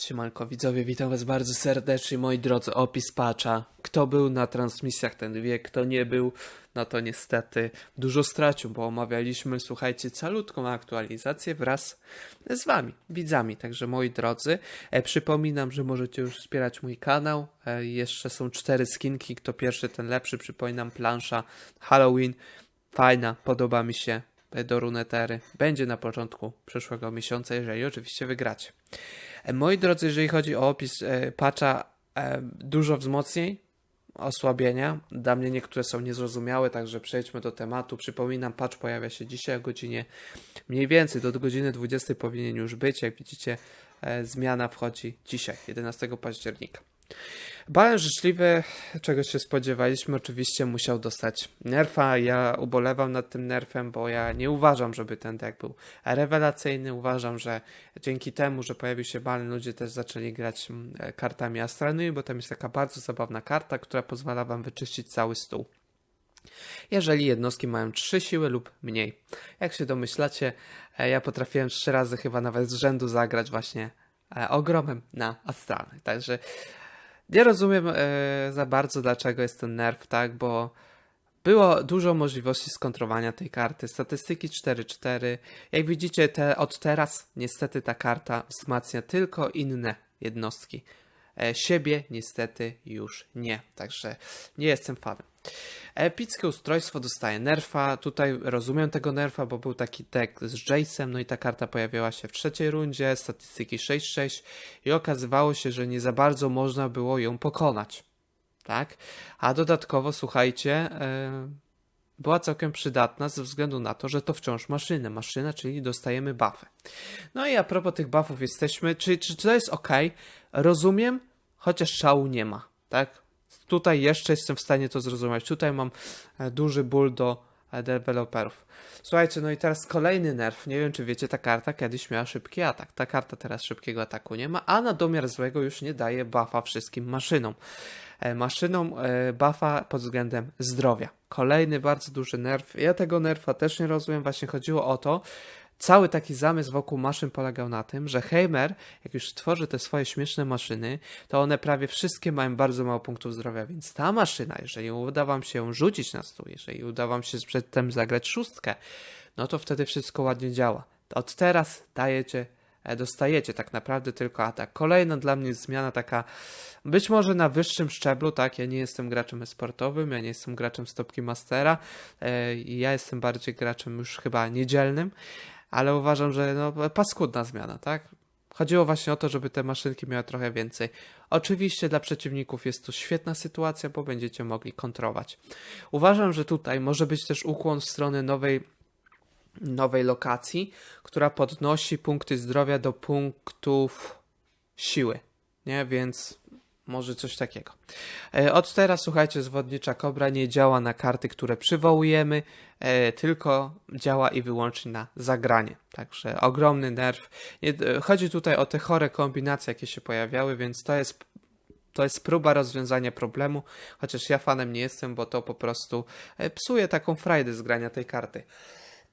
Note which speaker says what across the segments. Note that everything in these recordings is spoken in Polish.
Speaker 1: Siemanko widzowie, witam was bardzo serdecznie, moi drodzy, opis patcha. Kto był na transmisjach ten wie, kto nie był, no to niestety dużo stracił, bo omawialiśmy, słuchajcie, calutką aktualizację wraz z wami, widzami. Także moi drodzy, e, przypominam, że możecie już wspierać mój kanał. E, jeszcze są cztery skinki, kto pierwszy, ten lepszy. Przypominam, plansza Halloween, fajna, podoba mi się do runetery. Będzie na początku przyszłego miesiąca, jeżeli oczywiście wygracie. E, Moi drodzy, jeżeli chodzi o opis e, patcha, e, dużo wzmocnień, osłabienia. Dla mnie niektóre są niezrozumiałe, także przejdźmy do tematu. Przypominam, patch pojawia się dzisiaj o godzinie mniej więcej do godziny 20 powinien już być. Jak widzicie, zmiana wchodzi dzisiaj, 11 października. Bałem życzliwy, czego się spodziewaliśmy, oczywiście musiał dostać nerfa. Ja ubolewam nad tym nerfem, bo ja nie uważam, żeby ten deck był rewelacyjny. Uważam, że dzięki temu, że pojawił się Balen, ludzie też zaczęli grać mm, e, kartami astralnymi, bo tam jest taka bardzo zabawna karta, która pozwala wam wyczyścić cały stół. Jeżeli jednostki mają 3 siły lub mniej. Jak się domyślacie, e, ja potrafiłem 3 razy chyba nawet z rzędu zagrać właśnie e, ogromem na astralnych. Także nie rozumiem e, za bardzo, dlaczego jest ten nerf, tak, bo było dużo możliwości skontrowania tej karty. Statystyki 4-4. Jak widzicie, te, od teraz niestety ta karta wzmacnia tylko inne jednostki. E, siebie niestety już nie. Także nie jestem fanem. Epickie ustrojstwo dostaje nerfa. Tutaj rozumiem tego nerfa, bo był taki deck z Jace'em, no i ta karta pojawiała się w trzeciej rundzie, statystyki 6-6 i okazywało się, że nie za bardzo można było ją pokonać. Tak? A dodatkowo, słuchajcie, e, była całkiem przydatna ze względu na to, że to wciąż maszyna. Maszyna, czyli dostajemy buffy. No i a propos tych buffów jesteśmy, czy, czy to jest ok? Rozumiem, chociaż szału nie ma, tak? Tutaj jeszcze jestem w stanie to zrozumieć. Tutaj mam e, duży ból do e, deweloperów. Słuchajcie, no i teraz kolejny nerf. Nie wiem, czy wiecie, ta karta kiedyś miała szybki atak. Ta karta teraz szybkiego ataku nie ma, a na domiar złego już nie daje buffa wszystkim maszynom. E, Maszynom buffa pod względem zdrowia. Kolejny bardzo duży nerf. Ja tego nerfa też nie rozumiem. Właśnie chodziło o to, Cały taki zamysł wokół maszyn polegał na tym, że Heimer, jak już tworzy te swoje śmieszne maszyny, to one prawie wszystkie mają bardzo mało punktów zdrowia, więc ta maszyna, jeżeli uda wam się rzucić na stół, jeżeli uda wam się przedtem zagrać szóstkę, no to wtedy wszystko ładnie działa. Od teraz dajecie, dostajecie tak naprawdę tylko atak. Kolejna dla mnie zmiana taka, być może na wyższym szczeblu, tak, ja nie jestem graczem sportowym, ja nie jestem graczem stopki mastera, e, ja jestem bardziej graczem już chyba niedzielnym, ale uważam, że no, paskudna zmiana, tak? Chodziło właśnie o to, żeby te maszynki miały trochę więcej. Oczywiście dla przeciwników jest to świetna sytuacja, bo będziecie mogli kontrować. Uważam, że tutaj może być też ukłon w stronę nowej, nowej lokacji, która podnosi punkty zdrowia do punktów siły. Nie, więc może coś takiego. E, Od teraz, słuchajcie, zwodnicza kobra nie działa na karty, które przywołujemy, e, tylko działa i wyłącznie na zagranie. Także ogromny nerw. E, chodzi tutaj o te chore kombinacje, jakie się pojawiały, więc to jest to jest próba rozwiązania problemu, chociaż ja fanem nie jestem, bo to po prostu psuje taką frajdę z grania tej karty.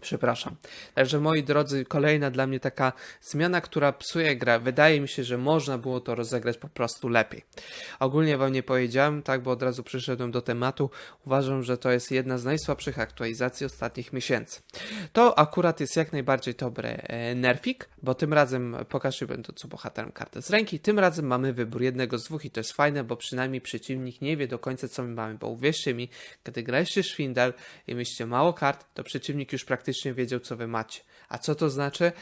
Speaker 1: Przepraszam. Także moi drodzy, kolejna dla mnie taka zmiana, która psuje grę. Wydaje mi się, że można było to rozegrać po prostu lepiej. Ogólnie wam nie powiedziałem, tak, bo od razu przyszedłem do tematu. Uważam, że to jest jedna z najsłabszych aktualizacji ostatnich miesięcy. To akurat jest jak najbardziej dobry e, nerfik, bo tym razem pokażę będę co bohaterem kartę z ręki. Tym razem mamy wybór jednego z dwóch i to jest fajne, bo przynajmniej przeciwnik nie wie do końca co my mamy, bo uwierzcie mi, kiedy graliście szwindel i mieliście mało kart, to przeciwnik już praktycznie wiedział co wy macie. A co to znaczy?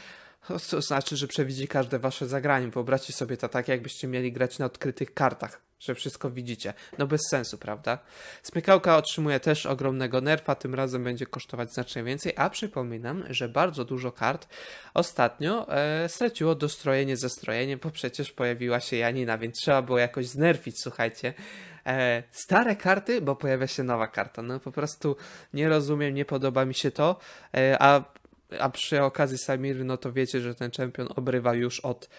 Speaker 1: No, To znaczy, że przewidzi każde wasze zagranie. Wyobraźcie sobie to tak, jakbyście mieli grać na odkrytych kartach, że wszystko widzicie. No bez sensu, prawda? Smykałka otrzymuje też ogromnego nerfa, tym razem będzie kosztować znacznie więcej, a przypominam, że bardzo dużo kart ostatnio e, straciło dostrojenie ze strojeniem, bo przecież pojawiła się Janina, więc trzeba było jakoś znerfić, słuchajcie. E, stare karty, bo pojawia się nowa karta. No po prostu nie rozumiem, nie podoba mi się to, e, a a przy okazji Samiry, no to wiecie, że ten czempion obrywa już od,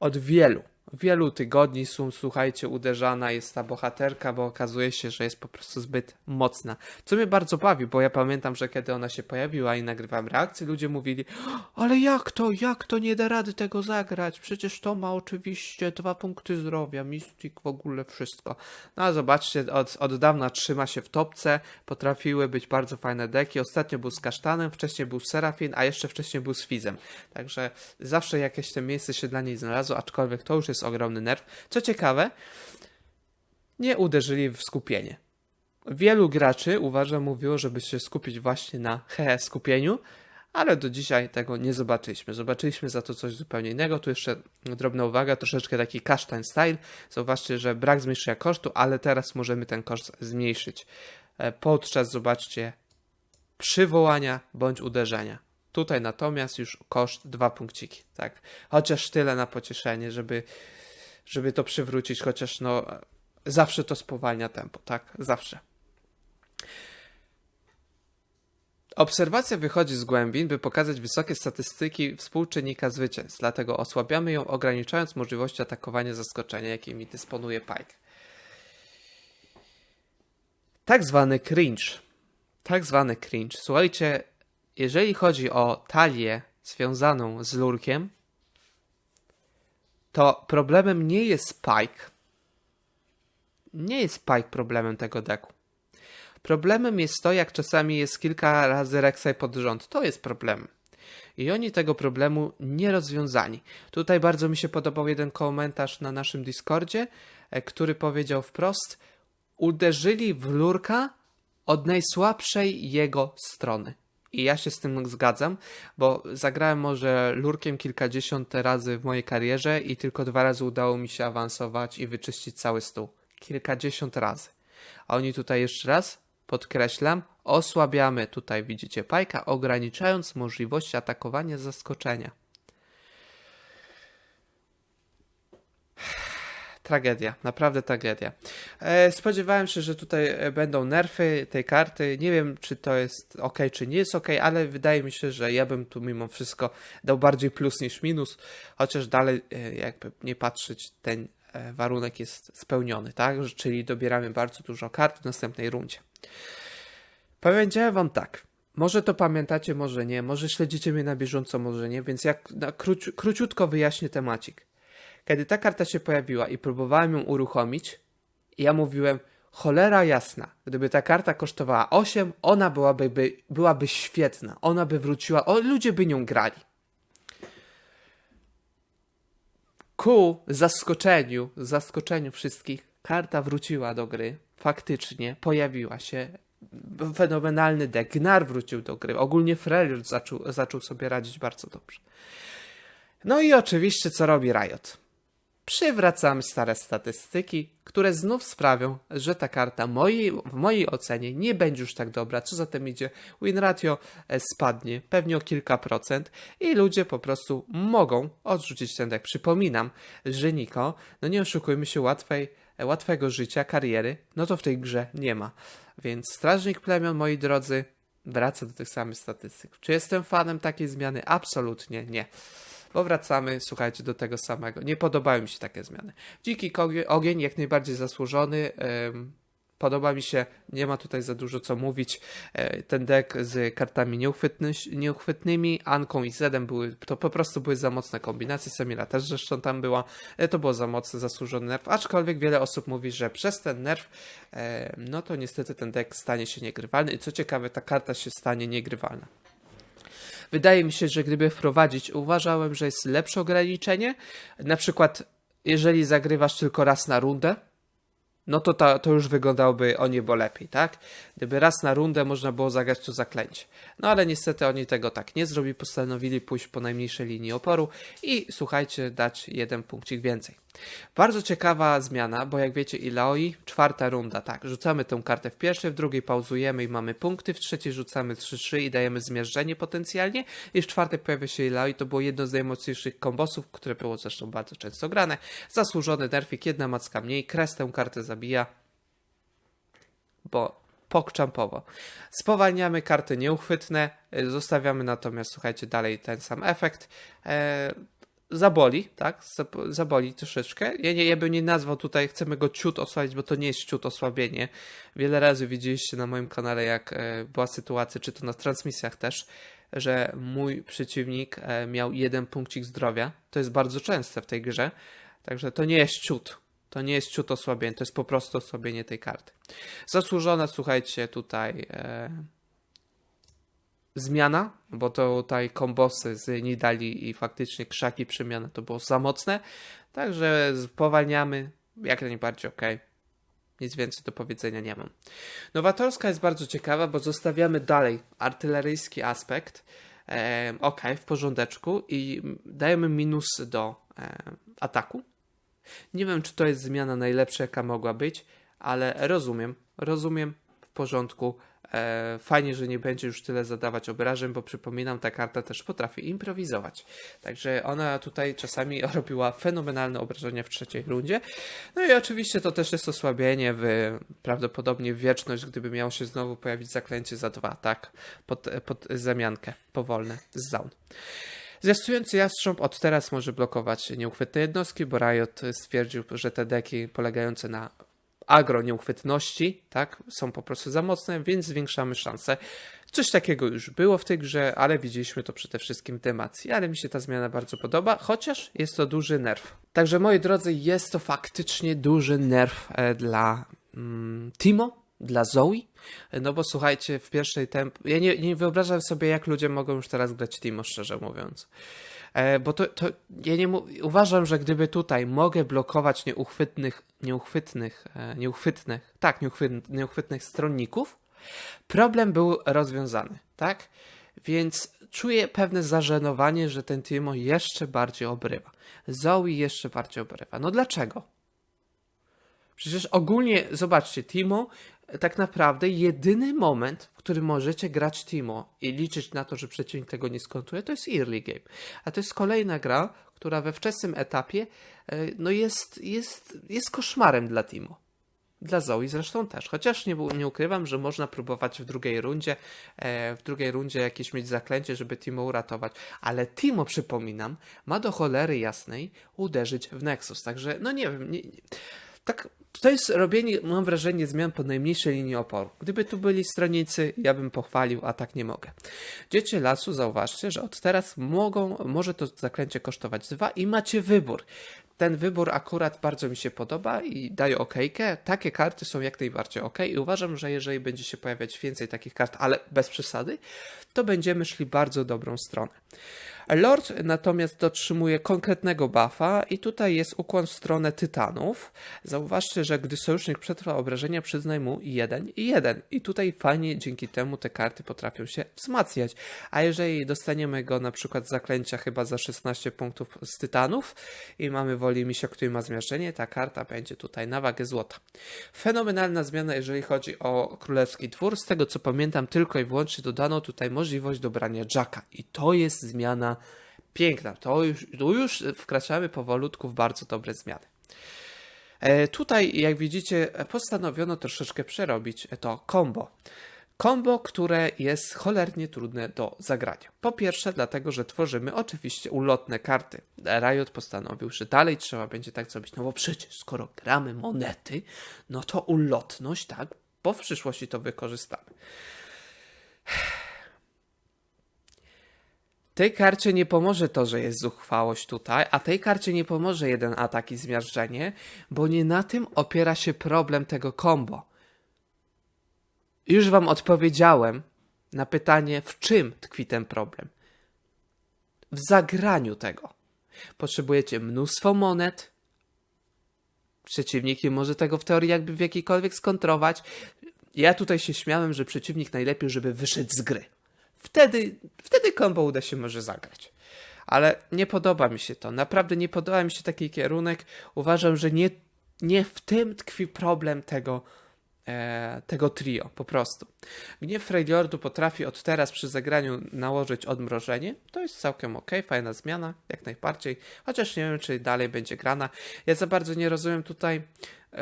Speaker 1: od wielu, wielu tygodni słuchajcie, uderzana jest ta bohaterka, bo okazuje się, że jest po prostu zbyt mocna. Co mnie bardzo bawi, bo ja pamiętam, że kiedy ona się pojawiła i nagrywałem reakcje, ludzie mówili, ale jak to, jak to nie da rady tego zagrać? Przecież to ma oczywiście dwa punkty zdrowia, Mystic w ogóle wszystko. No a zobaczcie, od, od dawna trzyma się w topce, potrafiły być bardzo fajne deki. Ostatnio był z Kasztanem, wcześniej był Serafin, a jeszcze wcześniej był z Fizem. Także zawsze jakieś te miejsce się dla niej znalazło, aczkolwiek to już jest ogromny nerw. Co ciekawe, nie uderzyli w skupienie. Wielu graczy, uważam, mówiło, żeby się skupić właśnie na he skupieniu, ale do dzisiaj tego nie zobaczyliśmy. Zobaczyliśmy za to coś zupełnie innego. Tu jeszcze drobna uwaga, troszeczkę taki kasztan style. Zobaczcie, że brak zmniejszenia kosztu, ale teraz możemy ten koszt zmniejszyć. E, Podczas, zobaczcie, przywołania bądź uderzenia. Tutaj natomiast już koszt dwa punkciki, tak. Chociaż tyle na pocieszenie, żeby, żeby to przywrócić, chociaż no zawsze to spowalnia tempo, tak, zawsze. Obserwacja wychodzi z głębin, by pokazać wysokie statystyki współczynnika zwycięstw, dlatego osłabiamy ją, ograniczając możliwości atakowania zaskoczenia, jakimi dysponuje Pike. Tak zwany cringe. Tak zwany cringe. Słuchajcie, jeżeli chodzi o talię związaną z lurkiem, to problemem nie jest Pike. Nie jest Pike problemem tego deku. Problemem jest to, jak czasami jest kilka razy Rek'Sai pod rząd. To jest problem. I oni tego problemu nie rozwiązali. Tutaj bardzo mi się podobał jeden komentarz na naszym Discordzie, e, który powiedział wprost: Uderzyli w lurka od najsłabszej jego strony. I ja się z tym zgadzam, bo zagrałem może lurkiem kilkadziesiąt razy w mojej karierze i tylko dwa razy udało mi się awansować i wyczyścić cały stół. Kilkadziesiąt razy. A oni tutaj jeszcze raz, podkreślam, osłabiamy, tutaj widzicie pajka, ograniczając możliwości atakowania zaskoczenia. Tragedia, naprawdę tragedia. E, spodziewałem się, że tutaj e, będą nerfy tej karty. Nie wiem, czy to jest ok, czy nie jest ok, ale wydaje mi się, że ja bym tu mimo wszystko dał bardziej plus niż minus, chociaż dalej, e, jakby nie patrzeć, ten warunek jest spełniony, tak? Czyli dobieramy bardzo dużo kart w następnej rundzie. Powiedziałem wam tak. Może to pamiętacie, może nie, może śledzicie mnie na bieżąco, może nie, więc jak na króci, króciutko wyjaśnię temacik. Kiedy ta karta się pojawiła i próbowałem ją uruchomić, ja mówiłem, cholera jasna, gdyby ta karta kosztowała 8, ona byłaby, by, byłaby świetna, ona by wróciła, o, ludzie by nią grali. Ku zaskoczeniu, zaskoczeniu wszystkich, karta wróciła do gry, faktycznie pojawiła się fenomenalny deck, Gnar wrócił do gry, ogólnie Freljord zaczął, zaczął sobie radzić bardzo dobrze. No i oczywiście co robi Riot? Przywracamy stare statystyki, które znów sprawią, że ta karta mojej, w mojej ocenie nie będzie już tak dobra. Co za tym idzie, win ratio e, spadnie pewnie o kilka procent i ludzie po prostu mogą odrzucić ten deck. Przypominam, że Niko, no nie oszukujmy się, łatwej, e, łatwego życia, kariery, no to w tej grze nie ma. Więc Strażnik Plemion, moi drodzy, wraca do tych samych statystyk. Czy jestem fanem takiej zmiany? Absolutnie nie. Bo wracamy, słuchajcie, do tego samego. Nie podobają mi się takie zmiany. Dziki ogień jak najbardziej zasłużony. Podoba mi się, nie ma tutaj za dużo co mówić. E, Ten deck z kartami nieuchwytny, nieuchwytnymi, Anką i Zedem były, to po prostu były za mocne kombinacje. Semira też zresztą tam była. E, To było za mocny, zasłużony nerw. Aczkolwiek wiele osób mówi, że przez ten nerw, e, no to niestety ten deck stanie się niegrywalny. I co ciekawe, ta karta się stanie niegrywalna. Wydaje mi się, że gdyby wprowadzić, uważałem, że jest lepsze ograniczenie. Na przykład, jeżeli zagrywasz tylko raz na rundę, no to, to, to już wyglądałoby o niebo lepiej, tak? Gdyby raz na rundę można było zagrać to zaklęcie. No ale niestety oni tego tak nie zrobili, postanowili pójść po najmniejszej linii oporu i słuchajcie, dać jeden punkcik więcej. Bardzo ciekawa zmiana, bo jak wiecie, Ilaoi, czwarta runda, tak, rzucamy tę kartę w pierwszej, w drugiej pauzujemy i mamy punkty, w trzeciej rzucamy 3-3 i dajemy zmierzczenie potencjalnie i w czwartej pojawia się Ilaoi, to było jedno z najmocniejszych kombosów, które było zresztą bardzo często grane. Zasłużony nerfik, jedna macka mniej, kres tę kartę zabija, bo pokczampowo. Spowalniamy karty nieuchwytne, zostawiamy natomiast, słuchajcie, dalej ten sam efekt. Zaboli, tak? Zab- Zaboli troszeczkę. Ja, nie, ja bym nie nazwał tutaj, chcemy go ciut osłabić, bo to nie jest ciut osłabienie. Wiele razy widzieliście na moim kanale, jak e, była sytuacja, czy to na transmisjach też, że mój przeciwnik e, miał jeden punkcik zdrowia. To jest bardzo częste w tej grze. Także to nie jest ciut. To nie jest ciut osłabienie, to jest po prostu osłabienie tej karty. Zasłużona, słuchajcie, tutaj e, zmiana, bo to tutaj kombosy z Nidali i faktycznie krzaki przemiany to było za mocne. Także spowalniamy, jak najbardziej ok. Nic więcej do powiedzenia nie mam. Nowatorska jest bardzo ciekawa, bo zostawiamy dalej artyleryjski aspekt. E, ok, w porządeczku i dajemy minusy do e, ataku. Nie wiem, czy to jest zmiana najlepsza, jaka mogła być, ale rozumiem, rozumiem, w porządku. E, fajnie, że nie będzie już tyle zadawać obrażeń, bo przypominam, ta karta też potrafi improwizować. Także ona tutaj czasami robiła fenomenalne obrażenia w trzeciej rundzie. No i oczywiście to też jest osłabienie w prawdopodobnie wieczność, gdyby miało się znowu pojawić zaklęcie za dwa, tak? Pod, pod zamiankę, powolne, z zaun. Zwiastujący jastrząb od teraz może blokować nieuchwytne jednostki, bo Riot stwierdził, że te deki polegające na agro nieuchwytności, tak, są po prostu za mocne, więc zwiększamy szanse. Coś takiego już było w tej grze, ale widzieliśmy to przede wszystkim w demacji, ale mi się ta zmiana bardzo podoba, chociaż jest to duży nerw. Także moi drodzy, jest to faktycznie duży nerw e, dla mm, Timo, dla Zoe, no bo słuchajcie, w pierwszej temp... Ja nie, nie wyobrażam sobie, jak ludzie mogą już teraz grać Timo, szczerze mówiąc. E, bo to, to ja nie uważam, że gdyby tutaj mogę blokować nieuchwytnych, nieuchwytnych, e, nieuchwytnych, tak, nieuchwyt, nieuchwytnych stronników, problem był rozwiązany, tak? Więc czuję pewne zażenowanie, że ten Timo jeszcze bardziej obrywa. Zoe jeszcze bardziej obrywa. No dlaczego? Przecież ogólnie, zobaczcie, Timo tak naprawdę jedyny moment, w którym możecie grać Timo i liczyć na to, że przeciwnik tego nie skontuje, to jest early game. A to jest kolejna gra, która we wczesnym etapie e, no jest, jest, jest koszmarem dla Timo. Dla Zoe zresztą też, chociaż nie, nie ukrywam, że można próbować w drugiej rundzie, e, w drugiej rundzie jakieś mieć zaklęcie, żeby Timo uratować, ale Timo, przypominam, ma do cholery jasnej uderzyć w Nexus, także no nie wiem, nie, nie. Tak to jest robienie, mam wrażenie, zmian po najmniejszej linii oporu. Gdyby tu byli stronnicy, ja bym pochwalił, a tak nie mogę. Dzieci lasu, zauważcie, że od teraz mogą, może to zaklęcie kosztować dwa i macie wybór. Ten wybór akurat bardzo mi się podoba i daje okejkę. Takie karty są jak najbardziej ok i uważam, że jeżeli będzie się pojawiać więcej takich kart, ale bez przesady, to będziemy szli bardzo dobrą stronę. Lord natomiast dotrzymuje konkretnego buffa i tutaj jest ukłon w stronę tytanów. Zauważcie, że gdy sojusznik przetrwa obrażenia, przyznaj mu 1 i 1. I tutaj fajnie dzięki temu te karty potrafią się wzmacniać. A jeżeli dostaniemy go na przykład zaklęcia chyba za 16 punktów z tytanów i mamy woli misia, który ma zmiażdżenie, ta karta będzie tutaj na wagę złota. Fenomenalna zmiana, jeżeli chodzi o królewski dwór. Z tego co pamiętam, tylko i wyłącznie dodano tutaj możliwość dobrania Jacka. I to jest zmiana piękna. To już, tu już wkraczamy powolutku w bardzo dobre zmiany. E, tutaj, jak widzicie, postanowiono troszeczkę przerobić to combo. Combo, które jest cholernie trudne do zagrania. Po pierwsze, dlatego, że tworzymy oczywiście ulotne karty. Riot postanowił, że dalej trzeba będzie tak zrobić, no bo przecież skoro gramy monety, no to ulotność, tak, bo w przyszłości to wykorzystamy. Tej karcie nie pomoże to, że jest zuchwałość tutaj, a tej karcie nie pomoże jeden atak i zmiażdżenie, bo nie na tym opiera się problem tego combo. Już wam odpowiedziałem na pytanie, w czym tkwi ten problem. W zagraniu tego. Potrzebujecie mnóstwo monet. Przeciwnik nie może tego w teorii jakby w jakikolwiek skontrować. Ja tutaj się śmiałem, że przeciwnik najlepiej, żeby wyszedł z gry. Wtedy, wtedy combo uda się może zagrać. Ale nie podoba mi się to. Naprawdę nie podoba mi się taki kierunek. Uważam, że nie, nie w tym tkwi problem tego, tego trio, po prostu. Gniew Freylordu potrafi od teraz przy zagraniu nałożyć odmrożenie. To jest całkiem ok, fajna zmiana, jak najbardziej. Chociaż nie wiem, czy dalej będzie grana. Ja za bardzo nie rozumiem tutaj,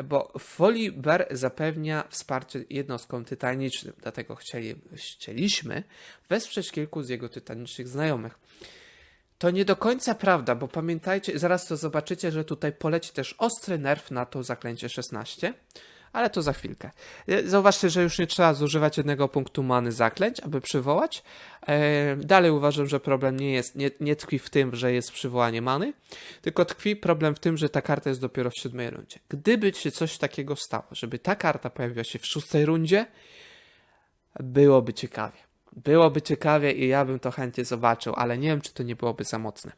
Speaker 1: bo Foliber zapewnia wsparcie jednostkom tytanicznym. Dlatego chcieli, chcieliśmy wesprzeć kilku z jego tytanicznych znajomych. To nie do końca prawda, bo pamiętajcie, zaraz to zobaczycie, że tutaj poleci też ostry nerw na to zaklęcie 16, ale to za chwilkę. E, Zauważcie, że już nie trzeba zużywać jednego punktu many zaklęć, aby przywołać. E, Dalej uważam, że problem nie jest, nie, nie tkwi w tym, że jest przywołanie many, tylko tkwi problem w tym, że ta karta jest dopiero w siódmej rundzie. Gdyby się coś takiego stało, żeby ta karta pojawiła się w szóstej rundzie, byłoby ciekawie. Byłoby ciekawie i ja bym to chętnie zobaczył, ale nie wiem, czy to nie byłoby za mocne.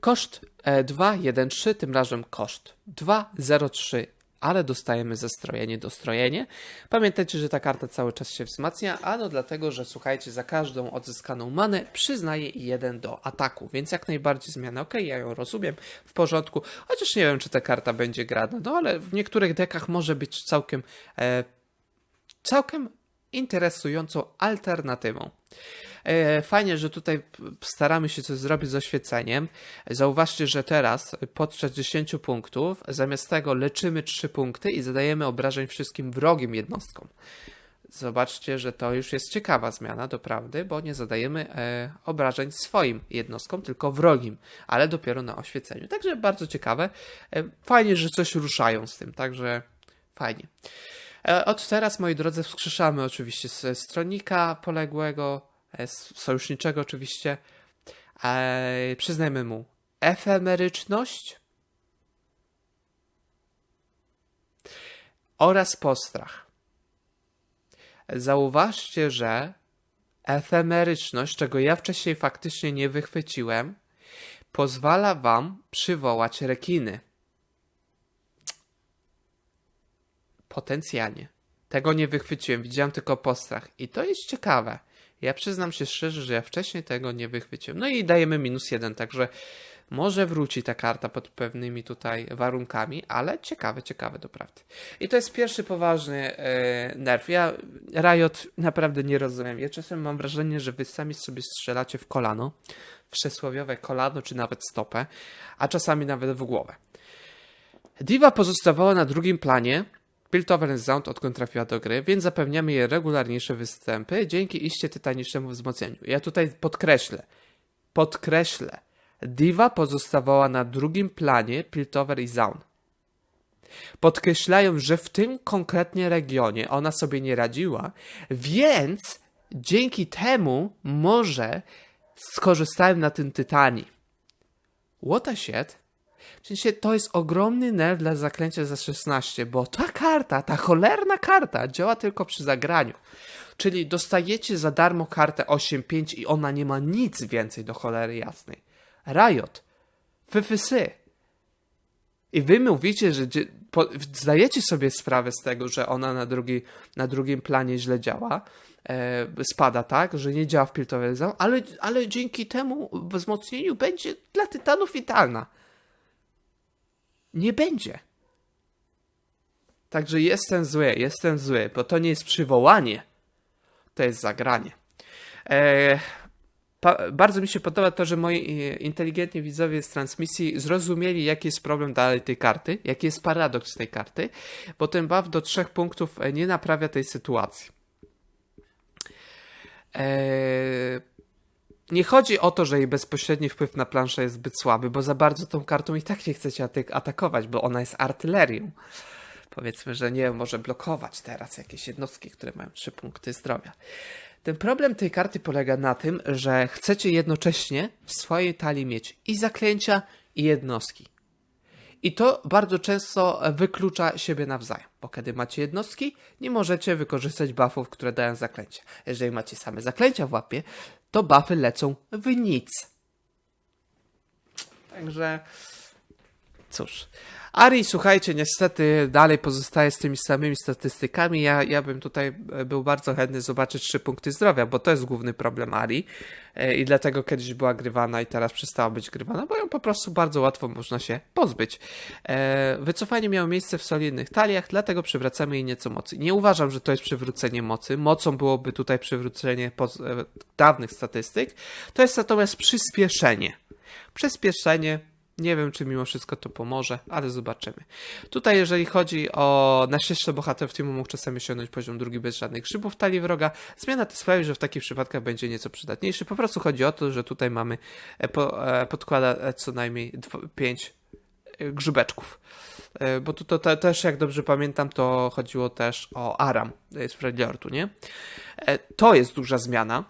Speaker 1: Koszt e, 213, tym razem koszt 203, ale dostajemy zestrojenie dostrojenie. Pamiętajcie, że ta karta cały czas się wzmacnia, a no dlatego, że słuchajcie, za każdą odzyskaną manę przyznaje jeden do ataku, więc jak najbardziej zmiana. Ok, ja ją rozumiem, w porządku, chociaż nie wiem, czy ta karta będzie grana, no ale w niektórych dekach może być całkiem, e, całkiem interesującą alternatywą. E, Fajnie, że tutaj staramy się coś zrobić z oświeceniem. Zauważcie, że teraz podczas 10 punktów zamiast tego leczymy 3 punkty i zadajemy obrażeń wszystkim wrogim jednostkom. Zobaczcie, że to już jest ciekawa zmiana, doprawdy, bo nie zadajemy e, obrażeń swoim jednostkom, tylko wrogim, ale dopiero na oświeceniu. Także bardzo ciekawe. E, fajnie, że coś ruszają z tym, także fajnie. E, Od teraz, moi drodzy, wskrzeszamy oczywiście ze stronnika poległego, sojuszniczego oczywiście. E, przyznajmy mu efemeryczność oraz postrach. Zauważcie, że efemeryczność, czego ja wcześniej faktycznie nie wychwyciłem, pozwala wam przywołać rekiny. Potencjalnie. Tego nie wychwyciłem, widziałem tylko postrach. I to jest ciekawe. Ja przyznam się szczerze, że ja wcześniej tego nie wychwyciłem. No i dajemy minus jeden, także może wróci ta karta pod pewnymi tutaj warunkami, ale ciekawe, ciekawe doprawdy. I to jest pierwszy poważny e, nerw. Ja Riot naprawdę nie rozumiem. Ja czasem mam wrażenie, że wy sami sobie strzelacie w kolano, w przysłowiowe kolano, czy nawet stopę, a czasami nawet w głowę. Diva pozostawała na drugim planie. Piltover Sound odkąd trafiła do gry, więc zapewniamy jej regularniejsze występy dzięki iście tytanicznemu wzmocnieniu. Ja tutaj podkreślę, podkreślę, Diva pozostawała na drugim planie Piltover i Zaun. Podkreślają, że w tym konkretnie regionie ona sobie nie radziła, więc dzięki temu może skorzystałem na tym tytani. What a shit? Sensie to jest ogromny nerw dla zaklęcia za 16, bo ta karta, ta cholerna karta działa tylko przy zagraniu. Czyli dostajecie za darmo kartę 8-5 i ona nie ma nic więcej do cholery jasnej. Riot. Fyfysy. I wy mówicie, że po, zdajecie sobie sprawę z tego, że ona na, drugi, na drugim planie źle działa, e, spada tak, że nie działa w piltowej ale, ale dzięki temu wzmocnieniu będzie dla tytanów idealna. Nie będzie. Także jestem zły, jestem zły, bo to nie jest przywołanie, to jest zagranie. E, bardzo mi się podoba to, że moi e, inteligentni widzowie z transmisji zrozumieli, jaki jest problem dalej tej karty, jaki jest paradoks tej karty, bo ten buff do trzech punktów e, nie naprawia tej sytuacji. Eee, nie chodzi o to, że jej bezpośredni wpływ na planszę jest zbyt słaby, bo za bardzo tą kartą i tak nie chcecie atakować, bo ona jest artylerią. Powiedzmy, że nie może blokować teraz jakieś jednostki, które mają trzy punkty zdrowia. Ten problem tej karty polega na tym, że chcecie jednocześnie w swojej talii mieć i zaklęcia, i jednostki. I to bardzo często wyklucza siebie nawzajem, bo kiedy macie jednostki, nie możecie wykorzystać buffów, które dają zaklęcia. Jeżeli macie same zaklęcia w łapie, to buffy lecą w nic. Także cóż. Ari, słuchajcie, niestety dalej pozostaje z tymi samymi statystykami. Ja, ja bym tutaj e, był bardzo chętny zobaczyć trzy punkty zdrowia, bo to jest główny problem Ari E, i dlatego kiedyś była grywana i teraz przestała być grywana, bo ją po prostu bardzo łatwo można się pozbyć. E, Wycofanie miało miejsce w solidnych taliach, dlatego przywracamy jej nieco mocy. Nie uważam, że to jest przywrócenie mocy. Mocą byłoby tutaj przywrócenie dawnych statystyk. To jest natomiast przyspieszenie. Przyspieszenie Nie wiem, czy mimo wszystko to pomoże, ale zobaczymy. Tutaj, jeżeli chodzi o najszybszy bohater w teamu, mógł czasami osiągnąć poziom drugi bez żadnych grzybów w talii wroga. Zmiana ta sprawi, że w takich przypadkach będzie nieco przydatniejszy. Po prostu chodzi o to, że tutaj mamy, e, e, podkłada e, co najmniej 5 grzybeczków. Bo tu to, te- też, jak dobrze pamiętam, to chodziło też o Aram z Freljortu, nie? E, To jest duża zmiana.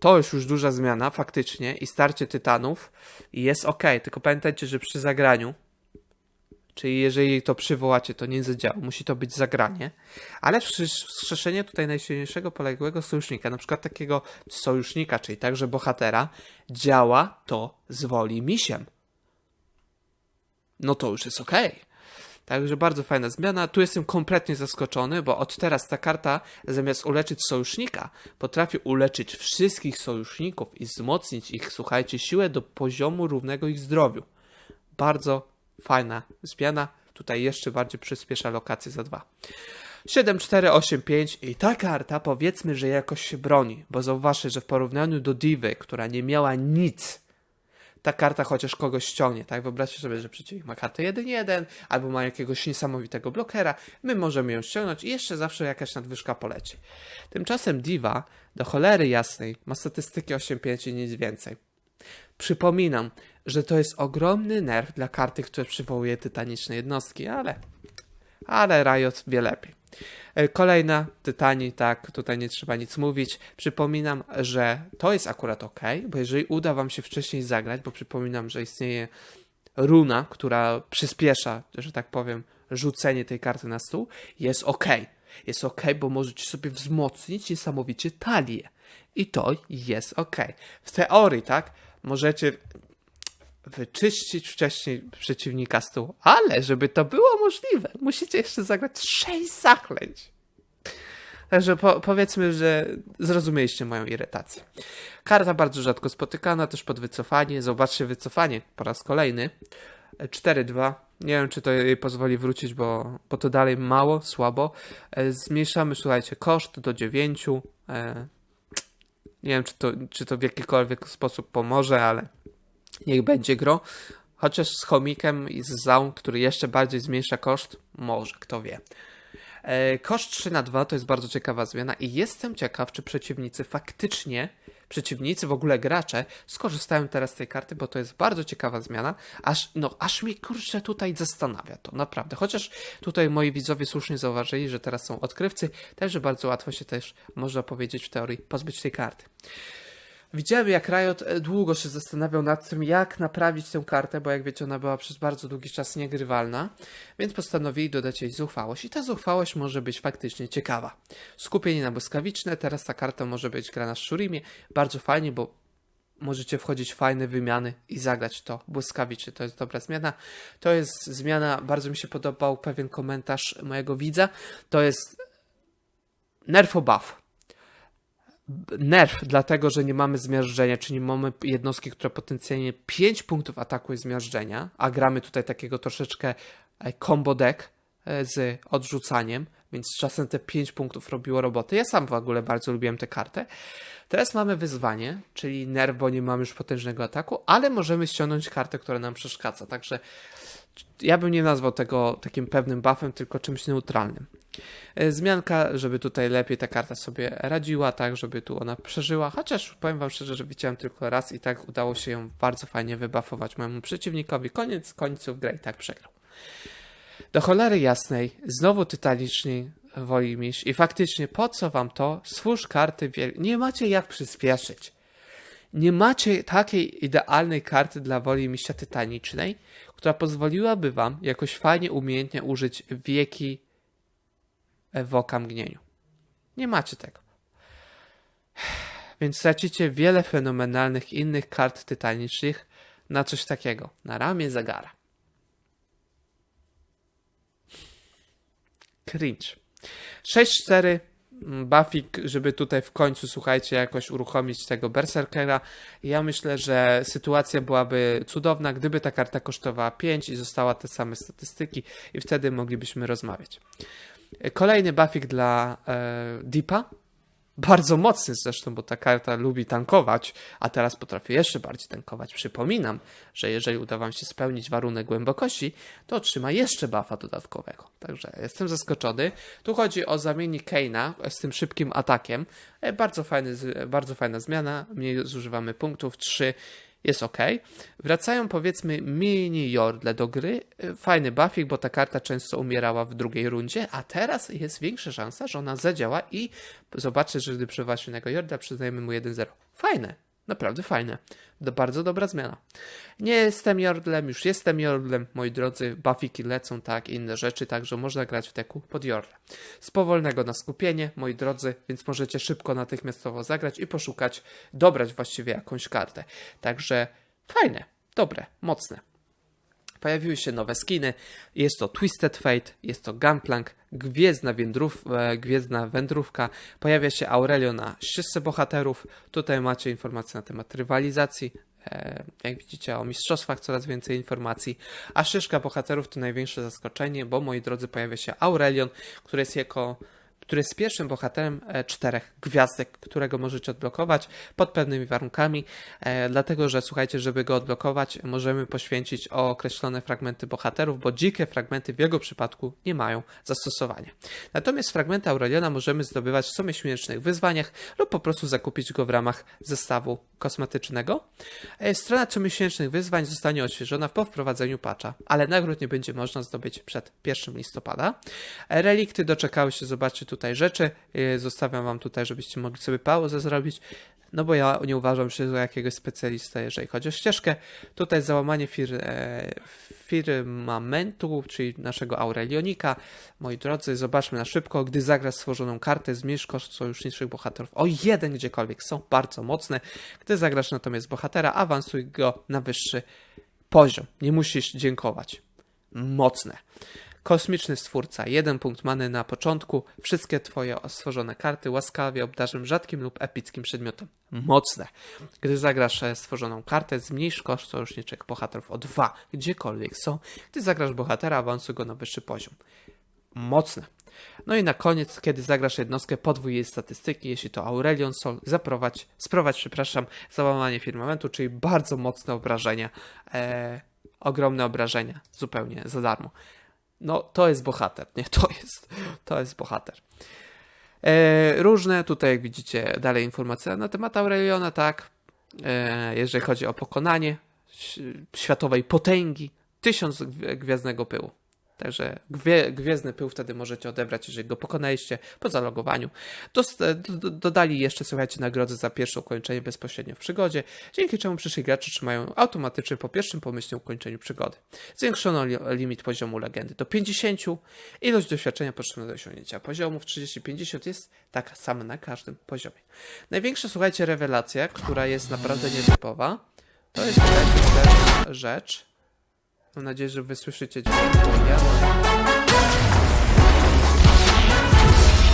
Speaker 1: To jest już duża zmiana, faktycznie, i starcie tytanów jest ok, tylko pamiętajcie, że przy zagraniu, czyli jeżeli to przywołacie, to nie zadziała, musi to być zagranie, ale wskrzesz- wskrzeszenie tutaj najsilniejszego poległego sojusznika, na przykład takiego sojusznika, czyli także bohatera, działa to z woli misiem. No to już jest ok. Także bardzo fajna zmiana. Tu jestem kompletnie zaskoczony, bo od teraz ta karta zamiast uleczyć sojusznika, potrafi uleczyć wszystkich sojuszników i wzmocnić ich, słuchajcie, siłę do poziomu równego ich zdrowiu. Bardzo fajna zmiana. Tutaj jeszcze bardziej przyspiesza lokację za dwa. 7, 4, 8, 5 i ta karta powiedzmy, że jakoś się broni, bo zauważcie, że w porównaniu do Divy, która nie miała nic, ta karta chociaż kogoś ściągnie, tak? Wyobraźcie sobie, że przeciwnik ma kartę 1-1 albo ma jakiegoś niesamowitego blokera, my możemy ją ściągnąć i jeszcze zawsze jakaś nadwyżka poleci. Tymczasem Diva do cholery jasnej ma statystyki 8-5 i nic więcej. Przypominam, że to jest ogromny nerw dla karty, która przywołuje tytaniczne jednostki, ale ale Riot wie lepiej. E, Kolejna, Tytani, tak, tutaj nie trzeba nic mówić. Przypominam, że to jest akurat ok, bo jeżeli uda Wam się wcześniej zagrać, bo przypominam, że istnieje runa, która przyspiesza, że tak powiem, rzucenie tej karty na stół, jest ok. Jest ok, bo możecie sobie wzmocnić niesamowicie talię. I to jest ok. W teorii, tak, możecie wyczyścić wcześniej przeciwnika stół, ale żeby to było możliwe, musicie jeszcze zagrać 6 zaklęć. Także po, powiedzmy, że zrozumieliście moją irytację. Karta bardzo rzadko spotykana, też pod wycofanie. Zobaczcie wycofanie po raz kolejny. E, 4-2. Nie wiem, czy to jej pozwoli wrócić, bo, bo to dalej mało, słabo. E, Zmniejszamy, słuchajcie, koszt do 9. E, Nie wiem, czy to, czy to w jakikolwiek sposób pomoże, ale niech będzie gro. Chociaż z chomikiem i z zaun, który jeszcze bardziej zmniejsza koszt, może, kto wie. E, Koszt 3 na 2 to jest bardzo ciekawa zmiana i jestem ciekaw, czy przeciwnicy faktycznie, przeciwnicy, w ogóle gracze, skorzystają teraz z tej karty, bo to jest bardzo ciekawa zmiana, aż, no, aż mnie kurczę tutaj zastanawia to, naprawdę. Chociaż tutaj moi widzowie słusznie zauważyli, że teraz są odkrywcy, także bardzo łatwo się też, można powiedzieć w teorii, pozbyć tej karty. Widziałem, jak Riot e, długo się zastanawiał nad tym, jak naprawić tę kartę, bo jak wiecie, ona była przez bardzo długi czas niegrywalna, więc postanowili dodać jej zuchwałość. I ta zuchwałość może być faktycznie ciekawa. Skupienie na błyskawiczne, teraz ta karta może być grana w Shurimie. Bardzo fajnie, bo możecie wchodzić w fajne wymiany i zagrać to błyskawicznie. To jest dobra zmiana. To jest zmiana, bardzo mi się podobał pewien komentarz mojego widza. To jest nerfo buff nerf, dlatego że nie mamy zmiażdżenia, czyli mamy jednostki, które potencjalnie 5 punktów ataku i zmiażdżenia, a gramy tutaj takiego troszeczkę e, combo deck e, z odrzucaniem, więc czasem te 5 punktów robiło roboty. Ja sam w ogóle bardzo lubiłem tę kartę. Teraz mamy wyzwanie, czyli nerf, bo nie mamy już potężnego ataku, ale możemy ściągnąć kartę, która nam przeszkadza. Także ja bym nie nazwał tego takim pewnym buffem, tylko czymś neutralnym. E, Zmianka, żeby tutaj lepiej ta karta sobie radziła, tak, żeby tu ona przeżyła. Chociaż powiem Wam szczerze, że widziałem tylko raz i tak udało się ją bardzo fajnie wybuffować mojemu przeciwnikowi. Koniec końców gra i tak przegrał. Do cholery jasnej, znowu tytaniczniej woli miś i faktycznie po co Wam to? Stwórz karty. Nie macie jak przyspieszyć. Nie macie takiej idealnej karty dla woli mistrza tytanicznej, która pozwoliłaby Wam jakoś fajnie, umiejętnie użyć wieki Ewoka mgnieniu. Nie macie tego. Więc stracicie wiele fenomenalnych innych kart tytanicznych na coś takiego. Na ramię Zagara. Cringe. 6-4 Buffik, żeby tutaj w końcu, słuchajcie, jakoś uruchomić tego Berserkera. Ja myślę, że sytuacja byłaby cudowna, gdyby ta karta kosztowała 5 i została te same statystyki i wtedy moglibyśmy rozmawiać. Kolejny buffik dla e, Deepa. Bardzo mocny zresztą, bo ta karta lubi tankować, a teraz potrafi jeszcze bardziej tankować. Przypominam, że jeżeli uda Wam się spełnić warunek głębokości, to otrzyma jeszcze buffa dodatkowego. Także jestem zaskoczony. Tu chodzi o zamiennik Keina z tym szybkim atakiem. E, Bardzo, fajny, bardzo fajna zmiana. Mniej zużywamy punktów. 3 jest ok. Wracają powiedzmy mini Jordle do gry. Fajny buffik, bo ta karta często umierała w drugiej rundzie, a teraz jest większa szansa, że ona zadziała i zobaczę, że gdy przywoła silnego Jordla, przyznajemy mu 1-0. Fajne, naprawdę fajne. To bardzo dobra zmiana. Nie jestem Jordlem, już jestem Jordlem, moi drodzy. Buffiki lecą, tak, inne rzeczy, także można grać w deku pod Jordla. Z powolnego na skupienie, moi drodzy, więc możecie szybko natychmiastowo zagrać i poszukać, dobrać właściwie jakąś kartę. Także fajne, dobre, mocne. Pojawiły się nowe skiny. Jest to Twisted Fate, jest to Gunplank, Gwiezdna, wędrów, e, Gwiezdna Wędrówka. Pojawia się Aurelio na ścieżce bohaterów. Tutaj macie informacje na temat rywalizacji. E, Jak widzicie, o mistrzostwach coraz więcej informacji. A ścieżka bohaterów to największe zaskoczenie, bo moi drodzy, pojawia się Aurelion, który jest jako który jest pierwszym bohaterem e, czterech gwiazdek, którego możecie odblokować pod pewnymi warunkami, e, dlatego że słuchajcie, żeby go odblokować, możemy poświęcić określone fragmenty bohaterów, bo dzikie fragmenty w jego przypadku nie mają zastosowania. Natomiast fragmenty Aureliona możemy zdobywać w comiesięcznych wyzwaniach lub po prostu zakupić go w ramach zestawu kosmetycznego. E, Strona comiesięcznych wyzwań zostanie odświeżona po wprowadzeniu patcha, ale nagród nie będzie można zdobyć przed 1 listopada. Relikty doczekały się, zobaczcie tutaj rzeczy. E, Zostawiam wam tutaj, żebyście mogli sobie pauzę zrobić. No bo ja nie uważam się za jakiegoś specjalistę, jeżeli chodzi o ścieżkę. Tutaj załamanie fir, e, firmamentu, czyli naszego Aurelionika. Moi drodzy, zobaczmy na szybko. Gdy zagrasz stworzoną kartę, zmniejsz koszt sojuszniczych bohaterów o jeden gdziekolwiek. Są bardzo mocne. Gdy zagrasz natomiast bohatera, awansuj go na wyższy poziom. Nie musisz dziękować. Mocne. Kosmiczny stwórca, jeden punkt many na początku, wszystkie twoje stworzone karty łaskawie obdarzą rzadkim lub epickim przedmiotem. Mocne. Gdy zagrasz e, stworzoną kartę, zmniejsz koszt sojuszniczych bohaterów o dwa, gdziekolwiek są. Gdy zagrasz bohatera, awansuj go na wyższy poziom. Mocne. No i na koniec, kiedy zagrasz jednostkę, podwój jej statystyki, jeśli to Aurelion Sol, zaprowadź, sprowadź, przepraszam, załamanie firmamentu, czyli bardzo mocne obrażenia, e, ogromne obrażenia, zupełnie za darmo. No, to jest bohater, nie? To jest, to jest bohater. E, różne, tutaj jak widzicie, dalej informacje na temat Aureliona, tak? E, jeżeli chodzi o pokonanie światowej potęgi, tysiąc gwi- gwiazdnego pyłu. Także gwie, gwiezdny pył wtedy możecie odebrać, jeżeli go pokonaliście po zalogowaniu. Do, do, dodali jeszcze, słuchajcie, nagrody za pierwsze ukończenie bezpośrednio w przygodzie, dzięki czemu przyszli gracze trzymają automatycznie po pierwszym pomyślnym ukończeniu przygody. Zwiększono li, limit poziomu legendy do 50, ilość doświadczenia potrzebna do osiągnięcia poziomów 30-50 jest taka sama na każdym poziomie. Największa, słuchajcie, rewelacja, która jest naprawdę nietypowa, to jest rzecz, Mam nadzieję, że wysłyszycie ja.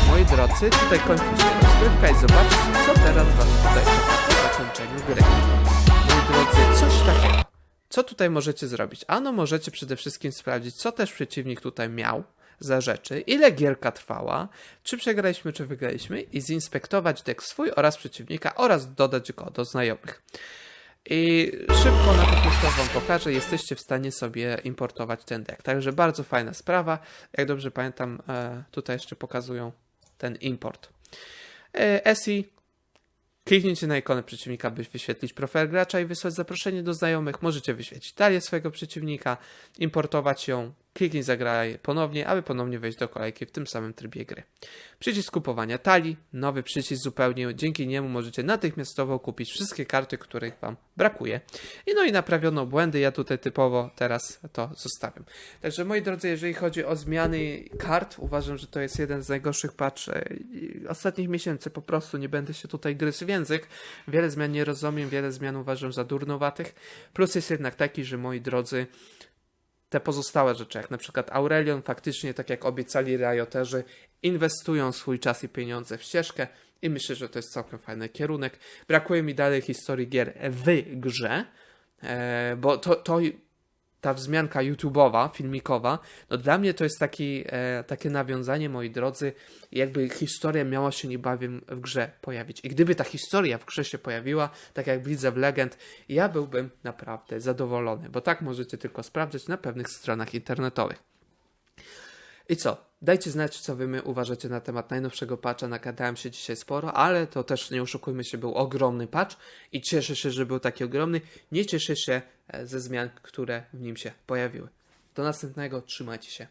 Speaker 1: Moi drodzy, tutaj kończy się rozgrywka i zobaczcie, co teraz was tutaj po zakończeniu gry. Moi drodzy, coś takiego. Co tutaj możecie zrobić? Ano możecie przede wszystkim sprawdzić, co też przeciwnik tutaj miał za rzeczy, ile gierka trwała, czy przegraliśmy, czy wygraliśmy i zinspektować deck swój oraz przeciwnika oraz dodać go do znajomych. I szybko natychmiast wam pokażę, jesteście w stanie sobie importować ten deck. Także bardzo fajna sprawa. Jak dobrze pamiętam, e, tutaj jeszcze pokazują ten import. E, SI. Kliknijcie na ikonę przeciwnika, by wyświetlić profil gracza i wysłać zaproszenie do znajomych. Możecie wyświetlić talię swojego przeciwnika, importować ją, kliknij zagraj ponownie, aby ponownie wejść do kolejki w tym samym trybie gry. Przycisk kupowania talii, nowy przycisk zupełnie, dzięki niemu możecie natychmiastowo kupić wszystkie karty, których Wam brakuje. I no i naprawiono błędy, ja tutaj typowo teraz to zostawiam. Także moi drodzy, jeżeli chodzi o zmiany kart, uważam, że to jest jeden z najgorszych patch e, ostatnich miesięcy, po prostu nie będę się tutaj gryzł w język. Wiele zmian nie rozumiem, wiele zmian uważam za durnowatych. Plus jest jednak taki, że moi drodzy, te pozostałe rzeczy, jak na przykład Aurelion, faktycznie, tak jak obiecali Rioterzy, inwestują swój czas i pieniądze w ścieżkę i myślę, że to jest całkiem fajny kierunek. Brakuje mi dalej historii gier w grze, e, bo to, to ta wzmianka YouTube'owa, filmikowa, no dla mnie to jest taki, e, takie nawiązanie, moi drodzy, jakby historia miała się niebawem w grze pojawić. I gdyby ta historia w grze się pojawiła, tak jak widzę w Legend, ja byłbym naprawdę zadowolony, bo tak możecie tylko sprawdzić na pewnych stronach internetowych. I co? Dajcie znać, co wy my uważacie na temat najnowszego patcha. Nagadałem się dzisiaj sporo, ale to też nie oszukujmy się, był ogromny patch i cieszę się, że był taki ogromny. Nie cieszę się ze zmian, które w nim się pojawiły. Do następnego, trzymajcie się.